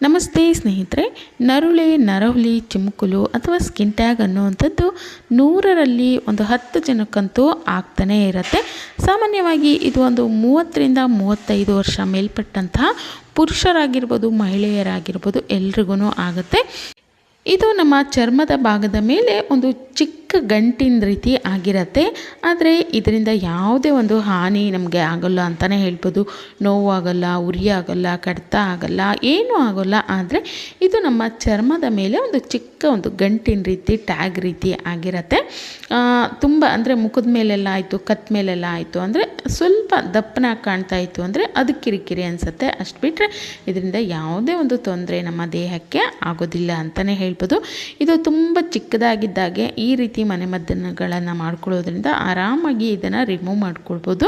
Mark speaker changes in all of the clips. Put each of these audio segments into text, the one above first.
Speaker 1: ನಮಸ್ತೆ ಸ್ನೇಹಿತರೆ, ನರುಳೆ, ನರಹುಲಿ, ಚಿಮುಕುಲು ಅಥವಾ ಸ್ಕಿನ್ ಟ್ಯಾಗ್ ಅನ್ನುವಂಥದ್ದು ನೂರರಲ್ಲಿ ಒಂದು ಹತ್ತು ಜನಕ್ಕಂತೂ ಆಗ್ತಾನೇ ಇರುತ್ತೆ. ಸಾಮಾನ್ಯವಾಗಿ ಇದು ಒಂದು ಮೂವತ್ತರಿಂದ ಮೂವತ್ತೈದು ವರ್ಷ ಮೇಲ್ಪಟ್ಟಂತಹ ಪುರುಷರಾಗಿರ್ಬೋದು, ಮಹಿಳೆಯರಾಗಿರ್ಬೋದು ಎಲ್ರಿಗೂ ಆಗುತ್ತೆ. ಇದು ನಮ್ಮ ಚರ್ಮದ ಭಾಗದ ಮೇಲೆ ಒಂದು ಚಿಕ್ಕ ಗಂಟಿನ ರೀತಿ ಆಗಿರತ್ತೆ. ಆದರೆ ಇದರಿಂದ ಯಾವುದೇ ಒಂದು ಹಾನಿ ನಮಗೆ ಆಗೋಲ್ಲ ಅಂತಲೇ ಹೇಳ್ಬೋದು. ನೋವಾಗಲ್ಲ ಉರಿ ಆಗೋಲ್ಲ ಕಡಿತ ಆಗಲ್ಲ, ಏನೂ ಆಗೋಲ್ಲ. ಆದರೆ ಇದು ನಮ್ಮ ಚರ್ಮದ ಮೇಲೆ ಒಂದು ಚಿಕ್ಕ ಒಂದು ಗಂಟಿನ ರೀತಿ, ಟ್ಯಾಗ್ ರೀತಿ ಆಗಿರತ್ತೆ. ತುಂಬ ಅಂದರೆ ಮುಖದ ಮೇಲೆಲ್ಲ ಆಯಿತು, ಕತ್ ಮೇಲೆಲ್ಲ ಆಯಿತು ಅಂದರೆ ಸ್ವಲ್ಪ ದಪ್ಪನಾಗಿ ಕಾಣ್ತಾ ಇತ್ತು ಅಂದರೆ ಅದು ಕಿರಿಕಿರಿ ಅನಿಸುತ್ತೆ. ಅಷ್ಟು ಬಿಟ್ಟರೆ ಇದರಿಂದ ಯಾವುದೇ ಒಂದು ತೊಂದರೆ ನಮ್ಮ ದೇಹಕ್ಕೆ ಆಗೋದಿಲ್ಲ ಅಂತಲೇ ಹೇಳ್ಬೋದು. ಇದು ತುಂಬ ಚಿಕ್ಕದಾಗಿದ್ದಾಗೆ ಈ ರೀತಿ ಮನೆಮದ್ದುಗಳನ್ನು ಮಾಡ್ಕೊಳ್ಳೋದ್ರಿಂದ ಆರಾಮಾಗಿ ಇದನ್ನು ರಿಮೂವ್ ಮಾಡ್ಕೊಳ್ಬೋದು.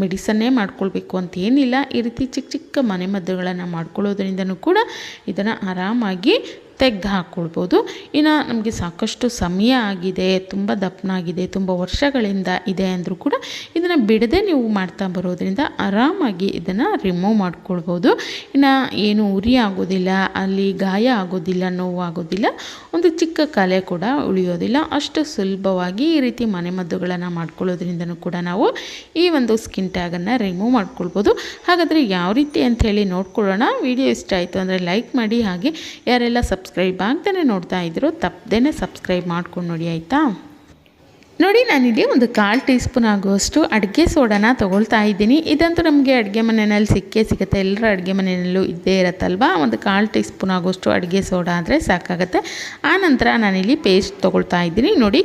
Speaker 1: ಮೆಡಿಸನ್ನೇ ಮಾಡ್ಕೊಳ್ಬೇಕು ಅಂತ ಏನಿಲ್ಲ. ಈ ರೀತಿ ಚಿಕ್ಕ ಚಿಕ್ಕ ಮನೆಮದ್ದುಗಳನ್ನು ಮಾಡ್ಕೊಳ್ಳೋದ್ರಿಂದನೂ ಕೂಡ ಇದನ್ನು ಆರಾಮಾಗಿ ತೆಗೆದು ಹಾಕ್ಕೊಳ್ಬೋದು. ಇನ್ನು ನಮಗೆ ಸಾಕಷ್ಟು ಸಮಯ ಆಗಿದೆ, ತುಂಬ ದಪ್ಪನಾಗಿದೆ ತುಂಬ ವರ್ಷಗಳಿಂದ ಇದೆ ಅಂದರೂ ಕೂಡ ಇದನ್ನು ಬಿಡದೆ ನೀವು ಮಾಡ್ತಾ ಬರೋದ್ರಿಂದ ಆರಾಮಾಗಿ ಇದನ್ನು ರಿಮೂವ್ ಮಾಡ್ಕೊಳ್ಬೋದು. ಇನ್ನು ಏನು ಉರಿ ಆಗೋದಿಲ್ಲ, ಅಲ್ಲಿ ಗಾಯ ಆಗೋದಿಲ್ಲ, ನೋವು ಆಗೋದಿಲ್ಲ, ಒಂದು ಚಿಕ್ಕ ಕಲೆ ಕೂಡ ಉಳಿಯೋದಿಲ್ಲ. ಅಷ್ಟು ಸುಲಭವಾಗಿ ಈ ರೀತಿ ಮನೆಮದ್ದುಗಳನ್ನು ಮಾಡ್ಕೊಳ್ಳೋದ್ರಿಂದನೂ ಕೂಡ ನಾವು ಈ ಒಂದು ಸ್ಕಿನ್ ಟ್ಯಾಗನ್ನು ರಿಮೂವ್ ಮಾಡ್ಕೊಳ್ಬೋದು. ಹಾಗಾದರೆ ಯಾವ ರೀತಿ ಅಂತ ಹೇಳಿ ನೋಡ್ಕೊಳ್ಳೋಣ. ವಿಡಿಯೋ ಇಷ್ಟ ಆಯಿತು ಅಂದರೆ ಲೈಕ್ ಮಾಡಿ. ಹಾಗೆ ಯಾರೆಲ್ಲ ಸಬ್ಸ್ಕ್ರೈಬ್ ಆಗ್ದೇ ನೋಡ್ತಾ ಇದ್ದರು ತಪ್ಪದೇ ಸಬ್ಸ್ಕ್ರೈಬ್ ಮಾಡ್ಕೊಂಡು ನೋಡಿ ಆಯಿತಾ? ನೋಡಿ ನಾನಿಲ್ಲಿ ಒಂದು ಕಾಲು ಟೀ ಸ್ಪೂನ್ ಆಗುವಷ್ಟು ಅಡುಗೆ ಸೋಡಾನ ತೊಗೊಳ್ತಾ ಇದ್ದೀನಿ. ಇದಂತೂ ನಮಗೆ ಅಡುಗೆ ಮನೆಯಲ್ಲಿ ಸಿಕ್ಕೇ ಸಿಗುತ್ತೆ. ಎಲ್ಲರ ಅಡುಗೆ ಮನೆಯಲ್ಲೂ ಇದ್ದೇ ಇರುತ್ತಲ್ವ? ಒಂದು ಕಾಲು ಟೀ ಸ್ಪೂನ್ ಆಗುವಷ್ಟು ಅಡುಗೆ ಸೋಡಾ ಆದರೆ ಸಾಕಾಗುತ್ತೆ. ಆ ನಂತರ ನಾನಿಲ್ಲಿ ಪೇಸ್ಟ್ ತೊಗೊಳ್ತಾ ಇದ್ದೀನಿ. ನೋಡಿ,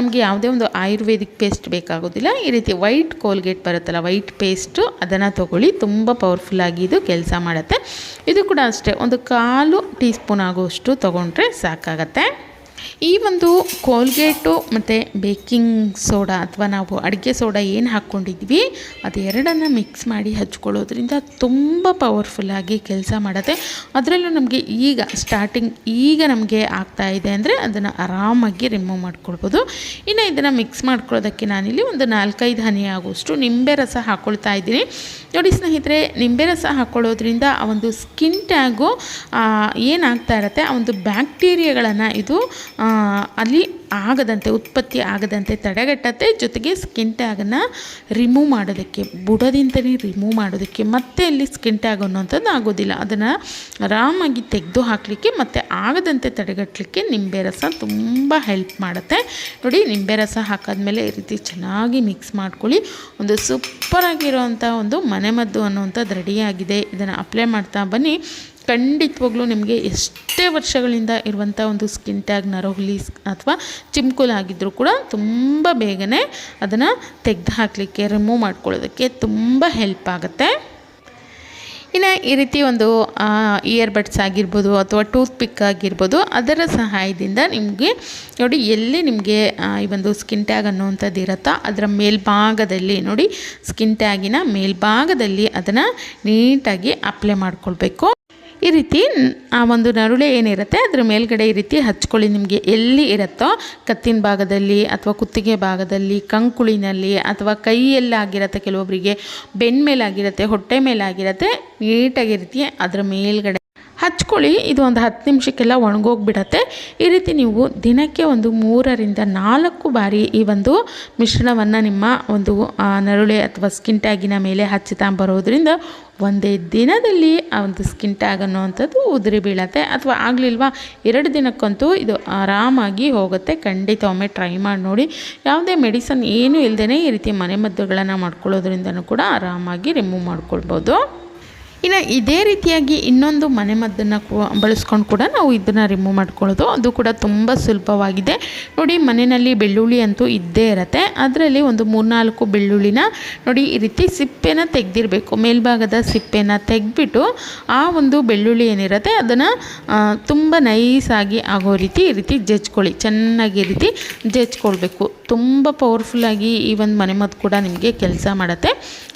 Speaker 1: ನಮಗೆ ಯಾವುದೇ ಒಂದು ಆಯುರ್ವೇದಿಕ್ ಪೇಸ್ಟ್ ಬೇಕಾಗೋದಿಲ್ಲ. ಈ ರೀತಿ ವೈಟ್ ಕೋಲ್ಗೇಟ್ ಬರುತ್ತಲ್ಲ, ವೈಟ್ ಪೇಸ್ಟು ಅದನ್ನು ತೊಗೊಳ್ಳಿ. ತುಂಬ ಪವರ್ಫುಲ್ಲಾಗಿ ಇದು ಕೆಲಸ ಮಾಡುತ್ತೆ. ಇದು ಕೂಡ ಅಷ್ಟೇ, ಒಂದು ಕಾಲು ಟೀ ಸ್ಪೂನ್ ಆಗುವಷ್ಟು ತೊಗೊಂಡ್ರೆ ಸಾಕಾಗತ್ತೆ. ಈ ಒಂದು ಕೋಲ್ಗೇಟು ಮತ್ತು ಬೇಕಿಂಗ್ ಸೋಡಾ ಅಥವಾ ನಾವು ಅಡುಗೆ ಸೋಡಾ ಏನು ಹಾಕ್ಕೊಂಡಿದ್ವಿ ಅದೆರಡನ್ನು ಮಿಕ್ಸ್ ಮಾಡಿ ಹಚ್ಕೊಳ್ಳೋದ್ರಿಂದ ತುಂಬ ಪವರ್ಫುಲ್ಲಾಗಿ ಕೆಲಸ ಮಾಡುತ್ತೆ. ಅದರಲ್ಲೂ ನಮಗೆ ಈಗ ಸ್ಟಾರ್ಟಿಂಗ್ ಈಗ ನಮಗೆ ಆಗ್ತಾ ಇದೆ ಅಂದರೆ ಅದನ್ನು ಆರಾಮಾಗಿ ರಿಮೂವ್ ಮಾಡ್ಕೊಳ್ಬೋದು. ಇನ್ನು ಇದನ್ನು ಮಿಕ್ಸ್ ಮಾಡ್ಕೊಳ್ಳೋದಕ್ಕೆ ನಾನಿಲ್ಲಿ ಒಂದು ನಾಲ್ಕೈದು ಹನಿ ಆಗುವಷ್ಟು ನಿಂಬೆ ರಸ ಹಾಕ್ಕೊಳ್ತಾ ಇದ್ದೀನಿ. ನೋಡಿ ಸ್ನೇಹಿತರೆ, ನಿಂಬೆ ರಸ ಹಾಕ್ಕೊಳ್ಳೋದ್ರಿಂದ ಆ ಒಂದು ಸ್ಕಿನ್ ಟ್ಯಾಗು ಏನಾಗ್ತಾ ಇರುತ್ತೆ? ಆ ಒಂದು ಬ್ಯಾಕ್ಟೀರಿಯಾಗಳನ್ನು ಇದು ಅಲ್ಲಿ ಆಗದಂತೆ, ಉತ್ಪತ್ತಿ ಆಗದಂತೆ ತಡೆಗಟ್ಟತ್ತೆ ಜೊತೆಗೆ ಸ್ಕಿನ್ ಟ್ಯಾಗನ್ನು ರಿಮೂವ್ ಮಾಡೋದಕ್ಕೆ, ಬುಡದಿಂದಲೇ ರಿಮೂವ್ ಮಾಡೋದಕ್ಕೆ ಮತ್ತೆ ಅಲ್ಲಿ ಸ್ಕಿನ್ ಟ್ಯಾಗ್ ಅನ್ನೋಂಥದ್ದು ಆಗೋದಿಲ್ಲ. ಅದನ್ನು ಆರಾಮಾಗಿ ತೆಗೆದು ಹಾಕಲಿಕ್ಕೆ ಮತ್ತು ಆಗದಂತೆ ತಡೆಗಟ್ಟಲಿಕ್ಕೆ ನಿಂಬೆ ರಸ ತುಂಬ ಹೆಲ್ಪ್ ಮಾಡುತ್ತೆ. ನೋಡಿ, ನಿಂಬೆ ರಸ ಹಾಕಾದ್ಮೇಲೆ ಈ ರೀತಿ ಚೆನ್ನಾಗಿ ಮಿಕ್ಸ್ ಮಾಡ್ಕೊಳ್ಳಿ. ಒಂದು ಸೂಪರಾಗಿರೋವಂಥ ಒಂದು ಮನೆಮದ್ದು ಅನ್ನುವಂಥದ್ದು ರೆಡಿಯಾಗಿದೆ ಇದನ್ನು ಅಪ್ಲೈ ಮಾಡ್ತಾ ಬನ್ನಿ. ಖಂಡಿತವಾಗ್ಲೂ ನಿಮಗೆ ಎಷ್ಟೇ ವರ್ಷಗಳಿಂದ ಇರುವಂಥ ಒಂದು ಸ್ಕಿನ್ ಟ್ಯಾಗ್ ನರಹುಲಿ ಅಥವಾ ಚಿಮ್ಕುಲ್ ಆಗಿದ್ದರೂ ಕೂಡ ತುಂಬ ಬೇಗನೆ ಅದನ್ನು ತೆಗೆದು ಹಾಕಲಿಕ್ಕೆ ರಿಮೂವ್ ಮಾಡ್ಕೊಳ್ಳೋದಕ್ಕೆ ತುಂಬ ಹೆಲ್ಪ್ ಆಗುತ್ತೆ. ಇನ್ನು ಈ ರೀತಿ ಒಂದು ಇಯರ್ ಬಡ್ಸ್ ಆಗಿರ್ಬೋದು ಅಥವಾ ಟೂತ್ ಪಿಕ್ ಆಗಿರ್ಬೋದು ಅದರ ಸಹಾಯದಿಂದ ನಿಮಗೆ ನೋಡಿ ಎಲ್ಲಿ ನಿಮಗೆ ಈ ಒಂದು ಸ್ಕಿನ್ ಟ್ಯಾಗ್ ಅನ್ನುವಂಥದ್ದು ಇರುತ್ತೋ ಅದರ ಮೇಲ್ಭಾಗದಲ್ಲಿ ನೋಡಿ ಸ್ಕಿನ್ ಟ್ಯಾಗಿನ ಮೇಲ್ಭಾಗದಲ್ಲಿ ಅದನ್ನು ನೀಟಾಗಿ ಅಪ್ಲೈ ಮಾಡ್ಕೊಳ್ಬೇಕು. ಈ ರೀತಿ ಆ ಒಂದು ನರುಳೆ ಏನಿರುತ್ತೆ, ಅದ್ರ ಮೇಲ್ಗಡೆ ಈ ರೀತಿ ಹಚ್ಕೊಳ್ಳಿ. ನಿಮಗೆ ಎಲ್ಲಿ ಇರುತ್ತೋ, ಕತ್ತಿನ ಭಾಗದಲ್ಲಿ ಅಥವಾ ಕುತ್ತಿಗೆ ಭಾಗದಲ್ಲಿ, ಕಂಕುಳಿನಲ್ಲಿ ಅಥವಾ ಕೈಯಲ್ಲಾಗಿರುತ್ತೆ ಕೆಲವೊಬ್ಬರಿಗೆ ಬೆನ್ನ ಮೇಲಾಗಿರುತ್ತೆ ಹೊಟ್ಟೆ ಮೇಲಾಗಿರುತ್ತೆ ನೀಟಾಗಿ ರೀತಿ ಅದರ ಮೇಲ್ಗಡೆ ಹಚ್ಕೊಳ್ಳಿ, ಇದು ಒಂದು ಹತ್ತು ನಿಮಿಷಕ್ಕೆಲ್ಲ ಒಣಗೋಗಿಬಿಡತ್ತೆ. ಈ ರೀತಿ ನೀವು ದಿನಕ್ಕೆ ಒಂದು ಮೂರರಿಂದ ನಾಲ್ಕು ಬಾರಿ ಈ ಒಂದು ಮಿಶ್ರಣವನ್ನು ನಿಮ್ಮ ಒಂದು ನರುಳೆ ಅಥವಾ ಸ್ಕಿನ್ ಟ್ಯಾಗಿನ ಮೇಲೆ ಹಚ್ಚುತ್ತಾ ಬರೋದ್ರಿಂದ ಒಂದೇ ದಿನದಲ್ಲಿ ಆ ಒಂದು ಸ್ಕಿನ್ ಟ್ಯಾಗ್ ಅನ್ನುವಂಥದ್ದು ಉದುರಿ ಬೀಳತ್ತೆ. ಅಥವಾ ಆಗಲಿಲ್ವಾ, ಎರಡು ದಿನಕ್ಕಂತೂ ಇದು ಆರಾಮಾಗಿ ಹೋಗುತ್ತೆ. ಖಂಡಿತ ಒಮ್ಮೆ ಟ್ರೈ ಮಾಡಿ ನೋಡಿ. ಯಾವುದೇ ಮೆಡಿಸನ್ ಏನೂ ಇಲ್ಲದೇ ಈ ರೀತಿ ಮನೆಮದ್ದುಗಳನ್ನು ಮಾಡ್ಕೊಳ್ಳೋದ್ರಿಂದನೂ ಕೂಡ ಆರಾಮಾಗಿ ರಿಮೂವ್ ಮಾಡ್ಕೊಳ್ಬೋದು. ಇನ್ನು ಇದೇ ರೀತಿಯಾಗಿ ಇನ್ನೊಂದು ಮನೆಮದ್ದನ್ನು ಬಳಸ್ಕೊಂಡು ಕೂಡ ನಾವು ಇದನ್ನು ರಿಮೂವ್ ಮಾಡ್ಕೊಳ್ಳೋದು. ಅದು ಕೂಡ ತುಂಬ ಸುಲಭವಾಗಿದೆ. ನೋಡಿ, ಮನೆಯಲ್ಲಿ ಬೆಳ್ಳುಳ್ಳಿ ಅಂತೂ ಇದ್ದೇ ಇರುತ್ತೆ. ಅದರಲ್ಲಿ ಒಂದು ಮೂರ್ನಾಲ್ಕು ಬೆಳ್ಳುಳ್ಳಿನ ನೋಡಿ, ಈ ರೀತಿ ಸಿಪ್ಪೆನ ತೆಗೆದಿರಬೇಕು. ಮೇಲ್ಭಾಗದ ಸಿಪ್ಪೆನ ತೆಗೆದ್ಬಿಟ್ಟು ಆ ಒಂದು ಬೆಳ್ಳುಳ್ಳಿ ಏನಿರುತ್ತೆ, ಅದನ್ನು ತುಂಬ ನೈಸಾಗಿ ಆಗೋ ರೀತಿ, ಈ ರೀತಿ ಜಜ್ಕೊಳ್ಳಿ. ಚೆನ್ನಾಗಿ ಈ ರೀತಿ ಜಜ್ಕೊಳ್ಬೇಕು. ತುಂಬ ಪವರ್ಫುಲ್ಲಾಗಿ ಈ ಒಂದು ಮನೆಮದ್ದು ಕೂಡ ನಿಮಗೆ ಕೆಲಸ ಮಾಡುತ್ತೆ.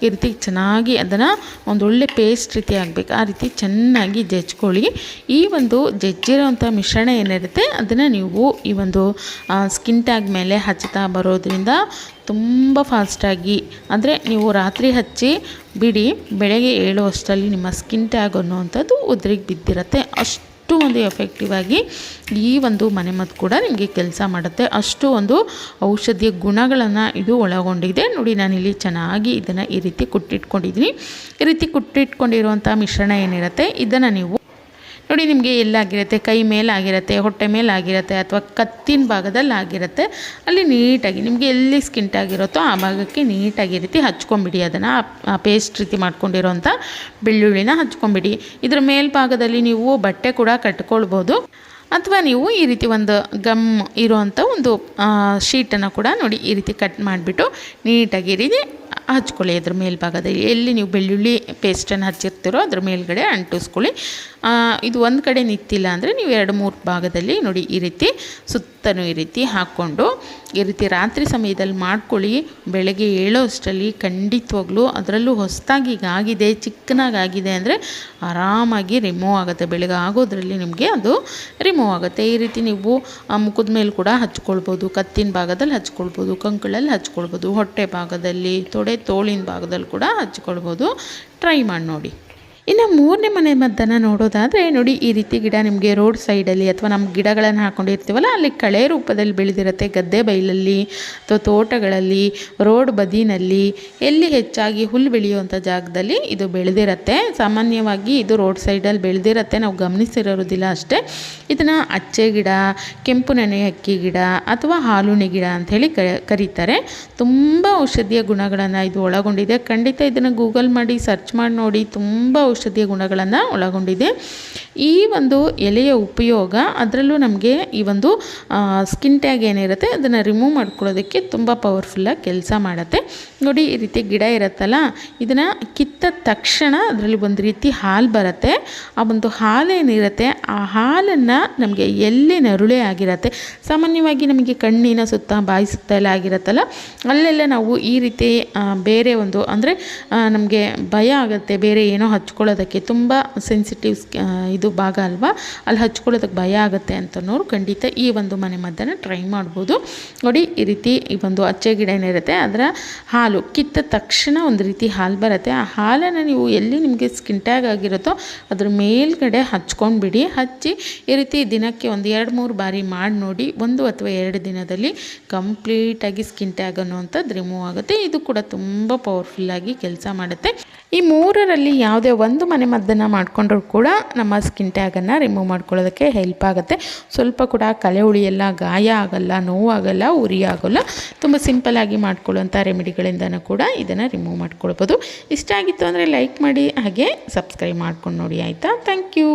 Speaker 1: ಈ ರೀತಿ ಚೆನ್ನಾಗಿ ಅದನ್ನು ಒಂದೊಳ್ಳೆ ಪೇಸ್ಟ್ ರೀತಿ ಆಗಬೇಕು. ಆ ರೀತಿ ಚೆನ್ನಾಗಿ ಜಜ್ಕೊಳ್ಳಿ. ಈ ಒಂದು ಜಜ್ಜಿರೋಂಥ ಮಿಶ್ರಣ ಏನಿರುತ್ತೆ, ಅದನ್ನು ನೀವು ಈ ಒಂದು ಸ್ಕಿನ್ ಟ್ಯಾಗ್ ಮೇಲೆ ಹಚ್ತಾ ಬರೋದ್ರಿಂದ ತುಂಬ ಫಾಸ್ಟಾಗಿ, ಅಂದರೆ ನೀವು ರಾತ್ರಿ ಹಚ್ಚಿ ಬಿಡಿ, ಬೆಳಗ್ಗೆ ಏಳುವಷ್ಟರಲ್ಲಿ ನಿಮ್ಮ ಸ್ಕಿನ್ ಟ್ಯಾಗ್ ಅನ್ನುವಂಥದ್ದು ಉದ್ರಿಗೆ ಬಿದ್ದಿರುತ್ತೆ ಅಷ್ಟು ಒಂದು ಎಫೆಕ್ಟಿವ್ ಆಗಿ ಈ ಒಂದು ಮನೆಮದ್ದು ಕೂಡ ನಿಮಗೆ ಕೆಲಸ ಮಾಡುತ್ತೆ. ಅಷ್ಟು ಒಂದು ಔಷಧಿಯ ಗುಣಗಳನ್ನು ಇದು ಒಳಗೊಂಡಿದೆ. ನೋಡಿ ನಾನಿಲ್ಲಿ ಚೆನ್ನಾಗಿ ಇದನ್ನು ಈ ರೀತಿ ಕುಟ್ಟಿಟ್ಕೊಂಡಿದ್ದೀನಿ. ಈ ರೀತಿ ಕುಟ್ಟಿಟ್ಕೊಂಡಿರುವಂಥ ಮಿಶ್ರಣ ಏನಿರುತ್ತೆ, ಇದನ್ನು ನೀವು ನೋಡಿ ನಿಮಗೆ ಎಲ್ಲಾಗಿರುತ್ತೆ, ಕೈ ಮೇಲಾಗಿರುತ್ತೆ, ಹೊಟ್ಟೆ ಮೇಲಾಗಿರುತ್ತೆ ಅಥವಾ ಕತ್ತಿನ ಭಾಗದಲ್ಲಿ ಆಗಿರುತ್ತೆ ಅಲ್ಲಿ ನೀಟಾಗಿ ನಿಮಗೆ ಎಲ್ಲಿ ಸ್ಕಿಂಟ್ ಆಗಿರುತ್ತೋ ಆ ಭಾಗಕ್ಕೆ ನೀಟಾಗಿ ರೀತಿ ಹಚ್ಕೊಂಬಿಡಿ. ಅದನ್ನು ಪೇಸ್ಟ್ ರೀತಿ ಮಾಡ್ಕೊಂಡಿರೋಂಥ ಬೆಳ್ಳುಳ್ಳಿನ ಹಚ್ಕೊಂಬಿಡಿ. ಇದರ ಮೇಲ್ಭಾಗದಲ್ಲಿ ನೀವು ಬಟ್ಟೆ ಕೂಡ ಕಟ್ಕೊಳ್ಬೋದು. ಅಥವಾ ನೀವು ಈ ರೀತಿ ಒಂದು ಗಮ್ ಇರುವಂಥ ಒಂದು ಶೀಟನ್ನು ಕೂಡ ನೋಡಿ ಈ ರೀತಿ ಕಟ್ ಮಾಡಿಬಿಟ್ಟು ನೀಟಾಗಿ ರೀತಿ ಹಚ್ಕೊಳ್ಳಿ ಅದ್ರ ಮೇಲ್ಭಾಗದಲ್ಲಿ. ಎಲ್ಲಿ ನೀವು ಬೆಳ್ಳುಳ್ಳಿ ಪೇಸ್ಟನ್ನು ಹಚ್ಚಿರ್ತೀರೋ ಅದ್ರ ಮೇಲ್ಗಡೆ ಅಂಟಿಸ್ಕೊಳ್ಳಿ. ಇದು ಒಂದು ಕಡೆ ನಿಂತಿಲ್ಲ ಅಂದರೆ ನೀವು ಎರಡು ಮೂರು ಭಾಗದಲ್ಲಿ ನೋಡಿ ಈ ರೀತಿ ಸುತ್ತಲೂ ಈ ರೀತಿ ಹಾಕ್ಕೊಂಡು ಈ ರೀತಿ ರಾತ್ರಿ ಸಮಯದಲ್ಲಿ ಮಾಡ್ಕೊಳ್ಳಿ. ಬೆಳಗ್ಗೆ ಏಳೋ ಅಷ್ಟರಲ್ಲಿ ಖಂಡಿತವಾಗ್ಲೂ ಅದರಲ್ಲೂ ಹೊಸದಾಗಿ ಈಗ ಆಗಿದೆ ಚಿಕ್ಕನಾಗಾಗಿದೆ ಅಂದರೆ ಆರಾಮಾಗಿ ರಿಮೂವ್ ಆಗುತ್ತೆ. ಬೆಳಗ್ಗೆ ಆಗೋದ್ರಲ್ಲಿ ನಿಮಗೆ ಅದು ರಿಮೂವ್ ಆಗುತ್ತೆ. ಈ ರೀತಿ ನೀವು ಮುಖದ ಮೇಲೆ ಕೂಡ ಹಚ್ಕೊಳ್ಬೋದು. ಕತ್ತಿನ ಭಾಗದಲ್ಲಿ ಹಚ್ಕೊಳ್ಬೋದು, ಕಂಕಳಲ್ಲಿ ಹಚ್ಕೊಳ್ಬೋದು. ಹೊಟ್ಟೆ ಭಾಗದಲ್ಲಿ, ತೊಡೆ ತೋಳಿನ ಭಾಗದಲ್ಲಿ ಕೂಡ ಹಚ್ಕೊಳ್ಬೋದು. ಟ್ರೈ ಮಾಡಿ ನೋಡಿ. ಇನ್ನು ಮೂರನೇ ಮನೆ ಮದ್ದನ್ನು ನೋಡೋದಾದರೆ ನೋಡಿ ಈ ರೀತಿ ಗಿಡ ನಿಮಗೆ ರೋಡ್ ಸೈಡಲ್ಲಿ ಅಥವಾ ನಮ್ಮ ಗಿಡಗಳನ್ನು ಹಾಕ್ಕೊಂಡಿರ್ತೀವಲ್ಲ ಅಲ್ಲಿ ಕಳೆ ರೂಪದಲ್ಲಿ ಬೆಳೆದಿರುತ್ತೆ, ಗದ್ದೆ ಬೈಲಲ್ಲಿ ಅಥವಾ ತೋಟಗಳಲ್ಲಿ, ರೋಡ್ ಬದಿನಲ್ಲಿ, ಎಲ್ಲಿ ಹೆಚ್ಚಾಗಿ ಹುಲ್ಲು ಬೆಳೆಯುವಂಥ ಜಾಗದಲ್ಲಿ ಇದು ಬೆಳೆದಿರುತ್ತೆ. ಸಾಮಾನ್ಯವಾಗಿ ಇದು ರೋಡ್ ಸೈಡಲ್ಲಿ ಬೆಳೆದಿರುತ್ತೆ, ನಾವು ಗಮನಿಸಿರೋದಿಲ್ಲ ಅಷ್ಟೇ. ಇದನ್ನು ಅಚ್ಚೆ ಗಿಡ, ಕೆಂಪು ನೆನೆ ಅಕ್ಕಿ ಗಿಡ ಅಥವಾ ಹಾಲುಣಿ ಗಿಡ ಅಂಥೇಳಿ ಕರೀತಾರೆ. ತುಂಬ ಔಷಧೀಯ ಗುಣಗಳನ್ನು ಇದು ಒಳಗೊಂಡಿದೆ. ಖಂಡಿತ ಇದನ್ನು ಗೂಗಲ್ ಮಾಡಿ, ಸರ್ಚ್ ಮಾಡಿ ನೋಡಿ, ತುಂಬ ಔಷಧೀಯ ಗುಣಗಳನ್ನು ಒಳಗೊಂಡಿದೆ. ಈ ಒಂದು ಎಲೆಯ ಉಪಯೋಗ ಅದರಲ್ಲೂ ನಮಗೆ ಈ ಒಂದು ಸ್ಕಿನ್ ಟ್ಯಾಗ್ ಏನಿರುತ್ತೆ ಅದನ್ನು ರಿಮೂವ್ ಮಾಡ್ಕೊಳ್ಳೋದಕ್ಕೆ ತುಂಬ ಪವರ್ಫುಲ್ಲಾಗಿ ಕೆಲಸ ಮಾಡುತ್ತೆ. ನೋಡಿ, ಈ ರೀತಿ ಗಿಡ ಇರುತ್ತಲ್ಲ, ಇದನ್ನು ಕಿತ್ತ ತಕ್ಷಣ ಅದರಲ್ಲಿ ಒಂದು ರೀತಿ ಹಾಲು ಬರುತ್ತೆ. ಆ ಒಂದು ಹಾಲೇನಿರುತ್ತೆ ಆ ಹಾಲನ್ನು ನಮಗೆ ಎಲ್ಲಿ ನರುಳೆ ಆಗಿರುತ್ತೆ. ಸಾಮಾನ್ಯವಾಗಿ ನಮಗೆ ಕಣ್ಣಿನ ಸುತ್ತ, ಬಾಯಿ ಸುತ್ತ ಎಲ್ಲ ಆಗಿರುತ್ತಲ್ಲ, ಅಲ್ಲೆಲ್ಲ ನಾವು ಈ ರೀತಿ ಬೇರೆ ಒಂದು ಅಂದರೆ ನಮಗೆ ಭಯ ಆಗುತ್ತೆ, ಬೇರೆ ಏನೋ ಹಚ್ಕೊಳ್ಳೋದಕ್ಕೆ ತುಂಬ ಸೆನ್ಸಿಟಿವ್ ಇದು ಭಾಗ ಅಲ್ವಾ? ಅಲ್ಲಿ ಹಚ್ಕೊಳ್ಳೋದಕ್ಕೆ ಭಯ ಆಗುತ್ತೆ ಅಂತನೋರು ಖಂಡಿತ ಈ ಒಂದು ಮನೆ ಮದ್ದನ್ನು ಟ್ರೈ ಮಾಡ್ಬೋದು. ನೋಡಿ, ಈ ರೀತಿ ಈ ಒಂದು ಅಚ್ಚೆ ಗಿಡ ಏನಿರುತ್ತೆ, ಅದರ ಹಾಲು ಕಿತ್ತ ತಕ್ಷಣ ಒಂದು ರೀತಿ ಹಾಲು ಬರುತ್ತೆ. ಆ ಹಾಲನ್ನು ನೀವು ಎಲ್ಲಿ ನಿಮಗೆ ಸ್ಕಿನ್ ಟ್ಯಾಗ್ ಆಗಿರುತ್ತೋ ಅದ್ರ ಮೇಲ್ಗಡೆ ಹಚ್ಕೊಂಡ್ಬಿಡಿ. ಹಚ್ಚಿ ಈ ರೀತಿ ದಿನಕ್ಕೆ ಒಂದು ಎರಡು ಮೂರು ಬಾರಿ ಮಾಡಿ ನೋಡಿ, ಒಂದು ಅಥವಾ ಎರಡು ದಿನದಲ್ಲಿ ಕಂಪ್ಲೀಟಾಗಿ ಸ್ಕಿನ್ ಟ್ಯಾಗ್ ಅನ್ನುವಂಥದ್ದು ರಿಮೂವ್ ಆಗುತ್ತೆ. ಇದು ಕೂಡ ತುಂಬ ಪವರ್ಫುಲ್ಲಾಗಿ ಕೆಲಸ ಮಾಡುತ್ತೆ. ಈ ಮೂರರಲ್ಲಿ ಯಾವುದೇ ಒಂದು ಮನೆ ಮದ್ದನ್ನು ಮಾಡಿಕೊಂಡ್ರೂ ಕೂಡ ನಮ್ಮ ಸ್ಕಿನ್ ಟ್ಯಾಗನ್ನು ರಿಮೂವ್ ಮಾಡ್ಕೊಳ್ಳೋದಕ್ಕೆ ಹೆಲ್ಪ್ ಆಗುತ್ತೆ. ಸ್ವಲ್ಪ ಕೂಡ ಕಲೆ ಉಳಿಯಲ್ಲ, ಗಾಯ ಆಗಲ್ಲ, ನೋವಾಗಲ್ಲ, ಉರಿ ಆಗೋಲ್ಲ, ತುಂಬ ಸಿಂಪಲ್ಲಾಗಿ ಮಾಡ್ಕೊಳ್ಳುವಂಥ ರೆಮಿಡಿಗಳಿಂದನೂ ಕೂಡ ಇದನ್ನು ರಿಮೂವ್ ಮಾಡ್ಕೊಳ್ಬೋದು. ಇಷ್ಟ ಆಗಿತ್ತು ಅಂದರೆ ಲೈಕ್ ಮಾಡಿ, ಹಾಗೆ ಸಬ್ಸ್ಕ್ರೈಬ್ ಮಾಡ್ಕೊಂಡು ನೋಡಿ, ಆಯಿತಾ? Thank you